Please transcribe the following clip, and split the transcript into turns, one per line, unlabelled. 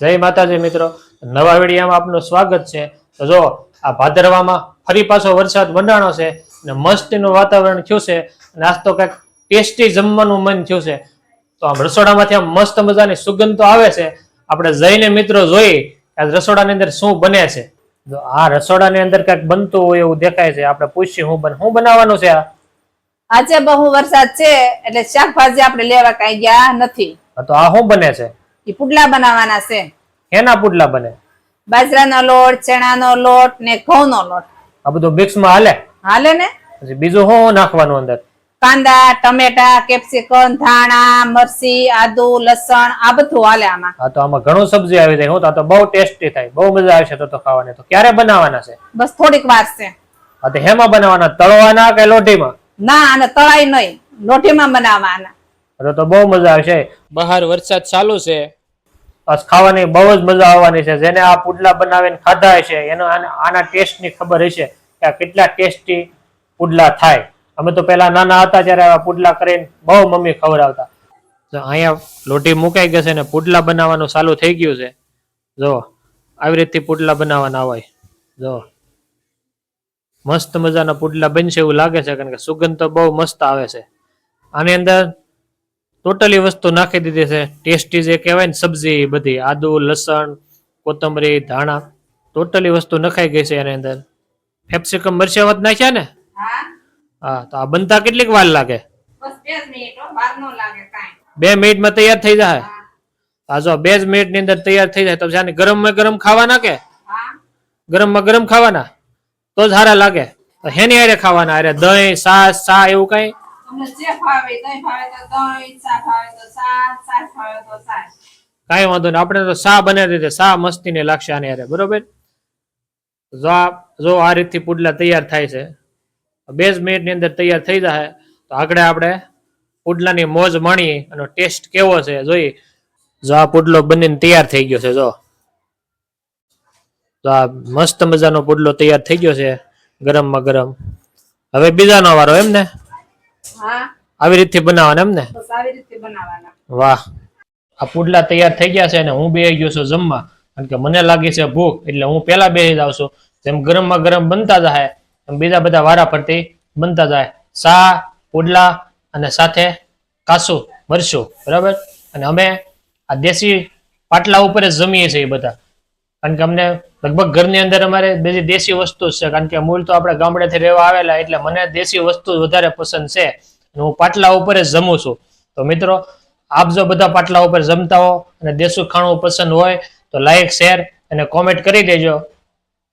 જય માતાજી મિત્રો. નવા વિડીયામાં આપનું સ્વાગત છે. તો જો આ ભાદરવામાં ફરી પાછો વરસાદ મંડાણો છે અને મસ્તીનું વાતાવરણ થયું છે અને આજ તો કંઈક ટેસ્ટી જમવાનું મન થયું છે. તો આમ રસોડામાંથી આમ મસ્ત મજાની સુગંધ તો આવે છે. આપણે જઈને મિત્રો જોઈ આજ આ રસોડાની અંદર શું બને છે. જો આ રસોડાની અંદર કંઈક બનતું હોય એવું દેખાય છે. આપણે પૂછીએ હું બન શું બનાવવાનું છે આ?
આજે બહુ વરસાદ છે એટલે શાકભાજી આપણે લેવા કઈ ગયા નથી.
તો આ શું બને છે?
એ પુડલા બનાવવાના છે.
એના પુડલા બને?
બાજરાનો લોટ ચણાનો લોટ ને ઘઉંનો લોટ.
આ બધું મિક્સમાં હાલે?
હાલે ને?
પછી બીજું શું નાખવાનું અંદર?
કાંદા ટમેટા કેપ્સિકમ ધાણા મરચી આદુ લસણ આ બધું હાલે આમાં.
હા તો આમાં ઘણું સબ્જી આવી જાય. હું તો બહુ ટેસ્ટી થાય. બહુ મજા આવશે તો તો ખાવાને. તો ક્યારે બનાવવાના છે?
બસ થોડીક વાર છે.
હા તો હેમાં બનાવવાના તળવાના કે લોઢીમાં?
ના અને તળાઈ નહીં. લોઢીમાં બનાવવાના
તો તો બહુ મજા આવશે. બહાર વરસાદ ચાલુ છે. ખાવાની બહુ જ મજા આવવાની છે. જેને આ પુડલા બનાવીને ખાધા હશે એનો આના ટેસ્ટની ખબર હશે કે આ કેટલા ટેસ્ટી પુડલા થાય. અમે તો પેલા નાના હતા ત્યારે આવા પુડલા કરીને બહુ મમ્મી ખવડાવતા. તો અહીંયા લોટી મુકાઈ ગઈ છે ને પુડલા બનાવવાનું ચાલુ થઈ ગયું છે. જો, આવી રીતથી પુડલા બનાવવાના હોય. જો, મસ્ત મજાના પુડલા બનશે એવું લાગે છે કારણ કે સુગંધ તો બહુ મસ્ત આવે છે. આની અંદર ટોટલી વસ્તુ નાખી દીધી છે. ટેસ્ટી જે કહેવાય ને સબ્જી બધી. આદુ લસણ કોથમરી ધાણા ટોટલી વસ્તુ નખાઈ ગઈ છે એની અંદર. કેપ્સિકમ મરચા વધ નાખ્યા ને? હા. તો આ બનતા કેટલીક વાર લાગે?
બે મિનિટ
મિનિટમાં તૈયાર થઈ જાય? હા. જો બે જ મિનિટની અંદર તૈયાર થઈ જાય તો જાને ગરમમાં ગરમ ખાવાના કે?
હા.
ગરમમાં ગરમ ખાવાના? તો જ સારા લાગે. હેની હારે ખાવાના? અરે દહીં સાસ ચા એવું કઈ?
તમને
વાંધો નહીં. આપણે તો સા બને દીધી સા મસ્તીને લાગશે આને હારે, બરોબર? જો આ જો આ રીતથી પુડલા તૈયાર થાય છે, બે જ મિનિટની અંદર તૈયાર થઈ જાય, તો આગળ આપણે પુડલાની મોજ માણીએ અને ટેસ્ટ કેવો છે જોઈએ. જો આ પુડલો બનીને તૈયાર થઈ ગયો છે, જો. તો આ મસ્ત મજાનો પુડલો તૈયાર થઈ ગયો છે, ગરમમાં ગરમ. હવે બીજાનો વારો એમ ને? આવી રીતથી બનાવવાના એમ ને? વાહ. આ પુડલા તૈયાર થઈ ગયા છે અને હું બે ગયો છું જમવા. કારણ કે મને લાગી છે ભૂખ એટલે હું પેલા બેસી જાઉં છું. જેમ ગરમમાં ગરમ બનતા જાય એમ બીજા બધા વારા ફરતી બનતા જાય સા પુડલા અને સાથે કાસુ મરશું બરાબર? અને અમે આ દેશી પાટલા ઉપર જ જમીએ છીએ બધા. કારણ કે અમને લગભગ ઘરની અંદર અમારે બધી દેશી વસ્તુ જ છે. કારણ કે મૂળ તો આપણે ગામડેથી રહેવા આવેલા, એટલે મને દેશી વસ્તુ વધારે પસંદ છે હું પાટલા ઉપર જ જમું છું. તો મિત્રો, આપ જો બધા પાટલા ઉપર જમતા હો અને દેશી ખાણું પસંદ હોય તો લાઈક શેર અને કોમેન્ટ કરી દેજો.